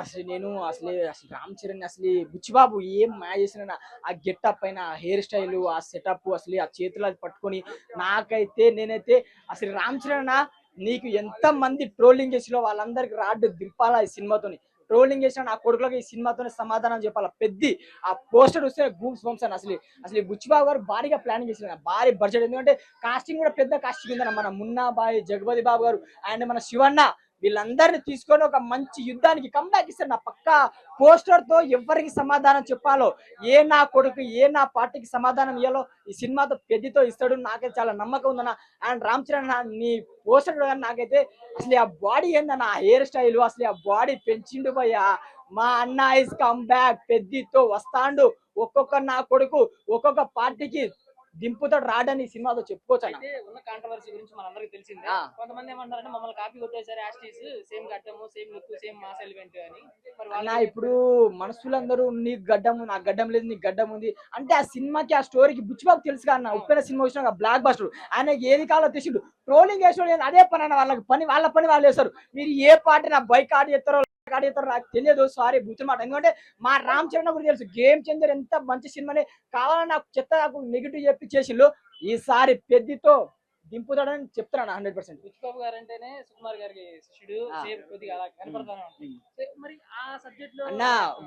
అసలు నేను అసలే అసలు రామ్ చరణ్ అసలు బుచ్చిబాబు ఏం మాయ చేసిన ఆ గెటప్ పైన ఆ హెయిర్ స్టైల్ ఆ సెటప్ అసలు ఆ చేతులు అది పట్టుకొని నాకైతే నేనైతే అసలు రామ్ చరణ్ నీకు ఎంత మంది ట్రోలింగ్ చేసిలో వాళ్ళందరికి రాడ్డు దింపాలా ఈ సినిమాతోని. ట్రోలింగ్ చేసిన నా కొడుకులకు ఈ సినిమాతోనే సమాధానం చెప్పాలి. పెద్ద ఆ పోస్టర్ వస్తే గూప్స్ పంప్స్ అసలు అసలు బుచ్చిబాబు గారు భారీగా ప్లానింగ్ చేసిన భారీ బడ్జెట్. ఎందుకంటే కాస్టింగ్ కూడా పెద్ద కాస్టింగ్ ఉందన్న మన మున్నా బాయ్ జగపతి బాబు గారు అండ్ మన శివన్న వీళ్ళందరినీ తీసుకొని ఒక మంచి యుద్ధానికి కంబ్యాక్ ఇస్తారు నా పక్క పోస్టర్తో ఎవరికి సమాధానం చెప్పాలో ఏ నా కొడుకు ఏ నా పార్టీకి సమాధానం ఇవ్వాలో ఈ సినిమాతో పెద్దతో ఇస్తాడు. నాకైతే చాలా నమ్మకం ఉందన్న. అండ్ రామ్ చరణ్ నీ పోస్టర్ నాకైతే అసలు ఆ బాడీ ఏందన్న? ఆ హెయిర్ స్టైల్ అసలు ఆ బాడీ పెంచిండు పోయా. మా అన్న ఇస్ కమ్ బ్యాక్ పెద్దితో వస్తాండు. ఒక్కొక్క నా కొడుకు ఒక్కొక్క పార్టీకి దింపుతాడు రాడని ఈ సినిమాతో చెప్పుకోవచ్చు అయితే ఉన్న కాంట్రవర్సీ గురించి మనందరికీ తెలిసిందే. కొంతమంది ఏమంటారంటే మమ్మల్ని కాపీ కొట్టేసారు as it is same గడ్డము same look same mass element అని. ఇప్పుడు మనుషులందరూ నీకు గడ్డం ఉంది, నాకు గడ్డం లేదు నీకు గడ్డం ఉంది. అంటే ఆ సినిమాకి ఆ స్టోరీకి బుచ్చిబాబు తెలుసు అన్న ఉప్పెన సినిమా వచ్చిన బ్లాక్ బస్టర్ ఆయన ఏది కావాలో తెచ్చిండు ట్రోలింగ్ చేసిన అదే పని అన్న వాళ్ళకి పని వాళ్ళ పని వాళ్ళు చేస్తారు. మీరు ఏ పార్టీ నా బైక్ ఆడి చేస్తారో చేస్తారో నాకు తెలియదు. సారీ బుచ్చి మాట. ఎందుకంటే మా రామ్ చరణ్ గురించి తెలుసు. గేమ్ చేంజర్ ఎంత మంచి సినిమాని కావాలని నాకు చెత్త నాకు నెగిటివ్ చెప్పి చేసిండు. ఈసారి పెద్దితో దింపుతాడని చెప్తున్నాను హండ్రెడ్ పర్సెంట్ బుచ్చిబాబు గారు అంటేనే సుకుమార్ గారికి శిష్యుడు. కొద్దిగా అలా మరి ఆ సబ్జెక్ట్లో అన్న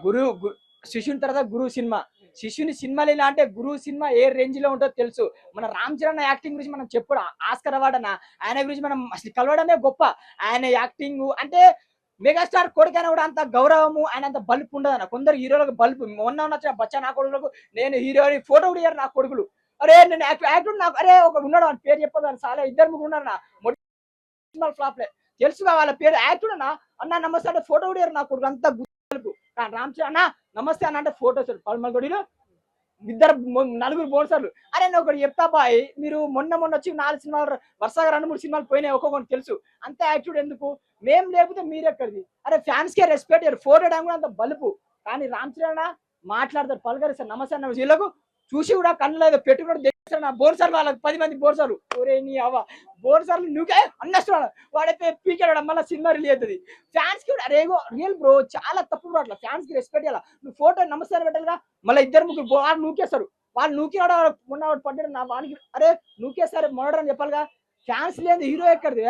గురు గు- శిష్యుని తర్వాత గురువు సినిమా. శిష్యుని సినిమాలు ఎలా అంటే గురువు సినిమా ఏ రేంజ్లో ఉంటుందో తెలుసు. మన రామ్ చరణ్ యాక్టింగ్ గురించి మనం చెప్పడు ఆస్కర్ అవార్డ్ అన్న ఆయన గురించి మనం అసలు కలవడమే గొప్ప. ఆయన యాక్టింగ్ అంటే మెగాస్టార్ కొడుకైనా కూడా అంత గౌరవము ఆయన అంత బల్బు ఉండదు అన్న కొందరు హీరోలకు బల్బు మొన్న వచ్చిన బచ్చా నా కొడుకులకు నేను హీరోని ఫోటో కూడా నా కొడుకులు. అరే నేను యాక్టర్ నాకు అరే ఒక ఉన్నాడు అని పేరు చెప్పదు చాలా ఇద్దరు ముగ్గురు ఉన్నారు నా ఫ్లాప్లే. తెలుసుగా వాళ్ళ పేరు. యాక్టర్ అన్న అన్న నమస్తే అంటే ఫోటో కూడా నా కొడుకు అంత గుర్తు రామ్ అన్న నమస్తే అన్న అంటే ఫోటో సార్ పల్మల్ గుడిలో ఇద్దరు నలుగురు బోన్సర్లు అరే నేను ఒకటి చెప్తా బాయ్ మీరు మొన్న మొన్న వచ్చి నాలుగు సినిమాలు వరుసగా రెండు మూడు సినిమాలు పోయినాయి ఒక్కొక్కటి తెలుసు. అంత యాక్టివ్ ఎందుకు? మేం లేకపోతే మీరెక్కడిది? అరే ఫ్యాన్స్ కే రెస్పెక్ట్ ఫోర్ ఫోటో టైం కూడా అంత బలుపు. కానీ రామ్ చరణ్ మాట్లాడతారు పలకరిస్తారు నమస్తే అన్న వీళ్ళకు చూసి కూడా కళ్ళు లేదు పెట్టుకుని నా బోన్సార్లు వాళ్ళకి పది మంది బోన్సార్లు ఒరే నీ అవ్వ బోర్సర్లు నువ్వే అన్నస్తున్నాడు వాడైతే పీకేడు మళ్ళీ సినిమా రిలీజ్ అవుతుంది. ఫ్యాన్స్కి కూడా రేగో రియల్ బ్రో చాలా తప్పు అట్లా. ఫ్యాన్స్కి రెస్పెక్ట్ ఇవ్వాలి నువ్వు ఫోటో నమస్కారం పెట్టాలిగా మళ్ళీ ఇద్దరు ముగ్గురు వాళ్ళు నూకేస్తారు. వాళ్ళు నూకినాడు మొన్న పడ్డాడు నా వానికి అరే నూకేస్తారు మొన్నడు అని చెప్పాలిగా. ఫ్యాన్స్ లేదు హీరో ఎక్కడిది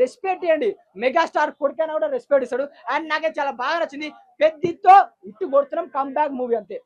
రెస్పెక్ట్ ఇవ్వండి మెగాస్టార్ కొడుకైనా కూడా రెస్పెక్ట్ ఇస్తాడు. అండ్ నాకే చాలా బాగా నచ్చింది. పెద్దతో ఇట్టు కొడుతున్నాం కమ్ బ్యాక్ మూవీ అంతే.